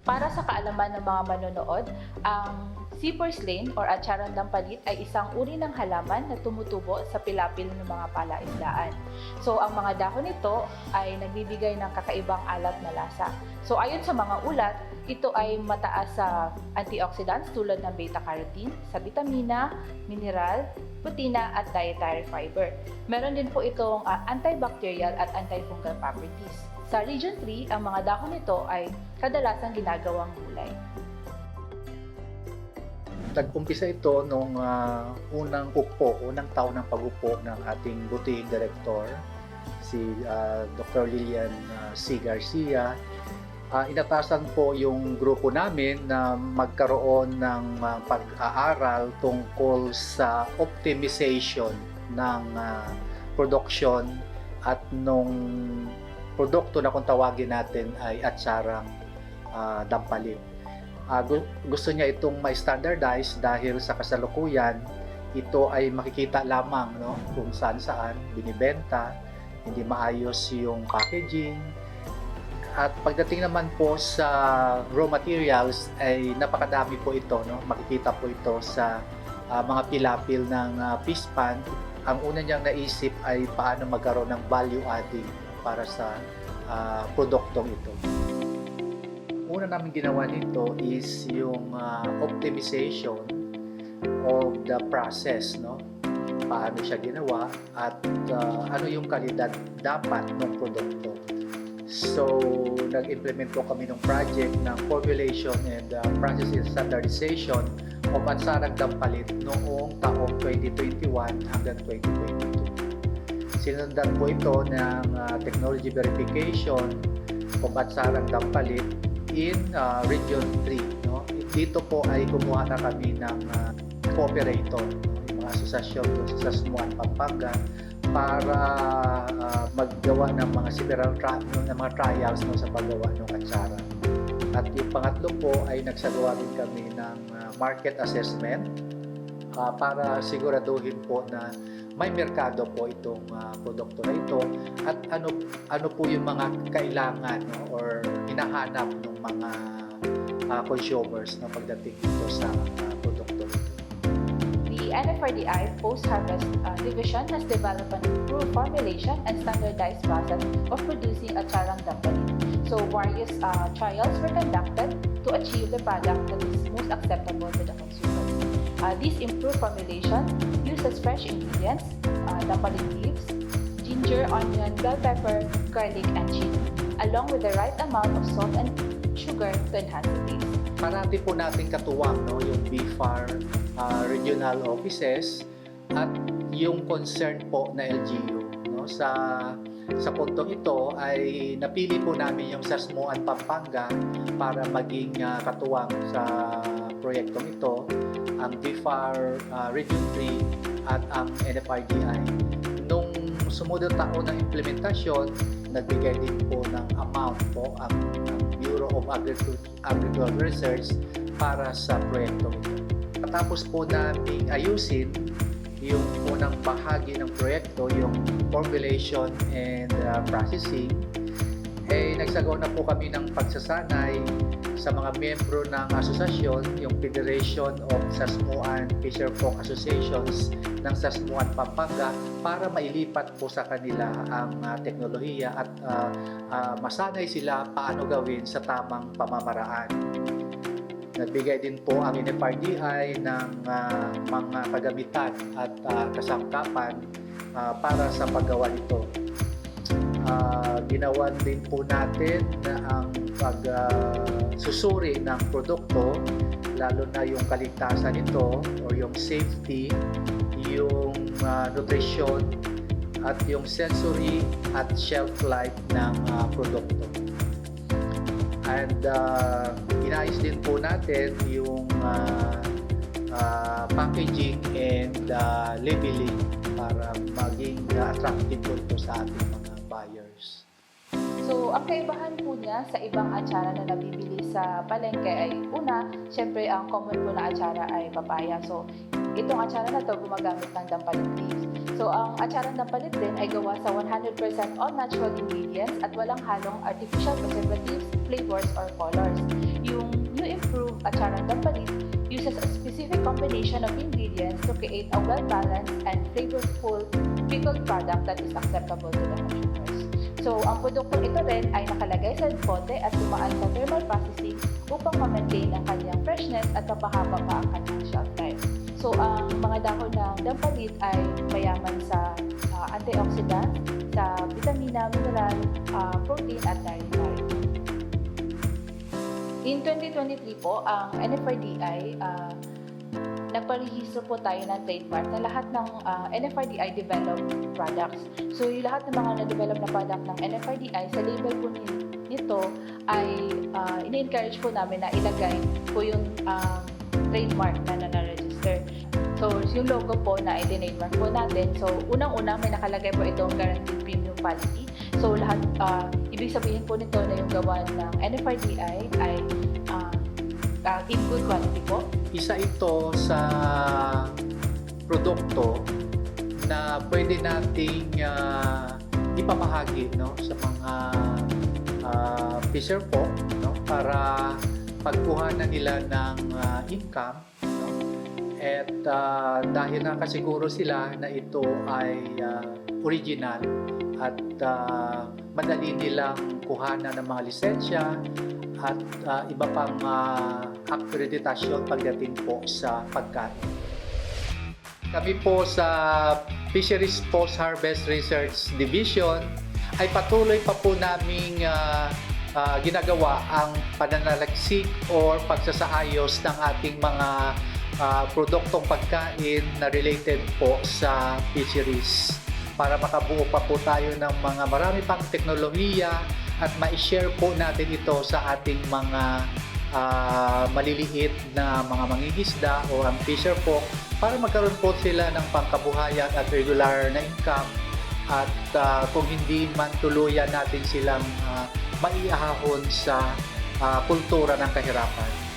Para sa kaalaman ng mga manonood, ang Seapor's Lane or Atcharan Dampalit ay isang uri ng halaman na tumutubo sa pilapil ng mga palaisdaan. So ang mga dahon nito ay nagbibigay ng kakaibang alat na lasa. So ayon sa mga ulat, ito ay mataas sa antioxidants tulad ng beta-carotene, sa vitamina, mineral, protina at dietary fiber. Meron din po itong ah, antibacterial at antifungal properties. Sa Region 3, ang mga dahon nito ay kadalasang ginagawang gulay. Nag-umpisa ito nung ah, unang upo, unang taon ng pag-upo ng ating boutique director, si ah, Dr. Lilian ah, C. Garcia. Ah, inatasan po yung grupo namin na magkaroon ng ah, pag-aaral tungkol sa optimization ng ah, production at nung produkto na kung tawagin natin ay atsarang ah, dampalit. Gu- gusto niya itong ma-standardize dahil sa kasalukuyan ito ay makikita lamang no kung saan saan binibenta hindi maayos yung packaging. At pagdating naman po sa raw materials ay napakadami po ito no makikita po ito sa ah, mga pilapil ng ah, fish pan. Ang una niyang naisip ay paano magkaroon ng value adding para sa ah, produktong ito una namin ginawa nito is yung ah, optimization of the process, no? Paano siya ginawa at ah, ano yung kalidad dapat ng produkto. So, nag-implement po kami ng project ng formulation and ah, process standardization of Ansarang Dampalit noong taong 2021 hanggang 2022. Sinundan po ito ng ah, technology verification of Ansarang Dampalit in uh, Region 3. No? Dito po ay kumuha na kami ng uh, cooperator, no? yung mga asosasyon sa Sasmuan, Pampanga para uh, maggawa ng mga several tra- no, ng mga trials no, sa paggawa ng atsara. At yung pangatlo po ay nagsagawa din kami ng uh, market assessment uh, para siguraduhin po na may merkado po itong uh, produkto na ito at ano ano po yung mga kailangan no, or hinahanap ng mga uh, consumers pagdating dito sa uh, produkto. The NFRDI Post-Harvest uh, Division has developed an improved formulation and standardized process of producing a Acharang Dampalit. So various uh, trials were conducted to achieve the product that is most acceptable to the consumer. Uh, this improved formulation uses fresh ingredients, uh, leaves, ginger, onion, bell pepper, garlic, and chili, along with the right amount of salt and sugar to enhance the taste. Parati po natin katuwang no, yung BFAR uh, regional offices at yung concern po na LGU. No, sa sa puntong ito ay napili po namin yung Sasmuan, Pampanga para maging uh, katuwang sa proyektong ito, ang BFAR uh, Region 3 at ang NFRDI. Nung sumunod taon ng implementasyon, nagbigay din po ng amount po ang, ang Bureau of Agricultural Research para sa proyektong ito. Katapos po namin ayusin yung unang bahagi ng proyekto, yung formulation and uh, processing, eh nagsagawa na po kami ng pagsasanay sa mga miyembro ng asosasyon, yung Federation of Sasmuan Fisher Folk Associations ng Sasmuan Pampanga para mailipat po sa kanila ang uh, teknolohiya at uh, uh, masanay sila paano gawin sa tamang pamamaraan. Nagbigay din po ang NFRDI ng uh, mga kagamitan at uh, kasangkapan uh, para sa paggawa nito. Uh, ginawan din po natin na ang pagsusuri ng produkto, lalo na yung kaligtasan nito or yung safety, yung uh, nutrition, at yung sensory at shelf life ng uh, produkto. And uh, inayos din po natin yung uh, uh, packaging and uh, labeling para maging uh, attractive po ito sa ating mga. So, ang kaibahan po niya sa ibang atsara na nabibili sa palengke ay una, syempre ang common po na atsara ay papaya. So, itong atsara na to gumagamit ng dampalit leaves. So, ang atsara ng dampalit din ay gawa sa 100% all natural ingredients at walang halong artificial preservatives, flavors, or colors. Yung Acharan Dampalit uses a specific combination of ingredients to create a well-balanced and flavorful pickled product that is acceptable to the consumers. So, ang produktong ito rin ay nakalagay sa pote at dumaan sa thermal processing upang ma-maintain ang kanyang freshness at mapahaba pa ang kanyang shelf life. So, ang mga dahon ng dampalit ay mayaman sa ah, antioxidant, sa vitamina, mineral, ah, protein at dietary. In 2023 po, ang NFRDI, uh, nagparehistro po tayo ng trademark na lahat ng ah, NFRDI developed products. So, yung lahat ng mga na-develop na product ng NFRDI, sa label po ni- nito ay uh, ini-encourage po namin na ilagay po yung um, trademark na na-register. So, yung logo po na i-trademark po natin. So, unang-una may nakalagay po itong guaranteed premium quality. So, lahat, ah, ibig sabihin po nito na yung gawa ng NFRDI ay ah, in good quality po. Isa ito sa produkto na pwede nating ah, ipamahagi no sa mga ah, fisher po no para pagkuhanan nila ng ah, income no at ah, dahil nakasiguro sila na ito ay ah, original at ah, madali nilang kuhanan ng mga lisensya at ah, iba pang uh, akreditasyon pagdating po sa pagkain. Kami po sa Fisheries Post Harvest Research Division ay patuloy pa po naming ah, ah, ginagawa ang pananalaksik or pagsasaayos ng ating mga ah, produktong pagkain na related po sa fisheries para makabuo pa po tayo ng mga marami pang teknolohiya at ma-share po natin ito sa ating mga ah, maliliit na mga mangingisda o ang fisher po para magkaroon po sila ng pangkabuhayan at regular na income at ah, kung hindi man tuluyan natin silang ah, maiahon sa ah, kultura ng kahirapan.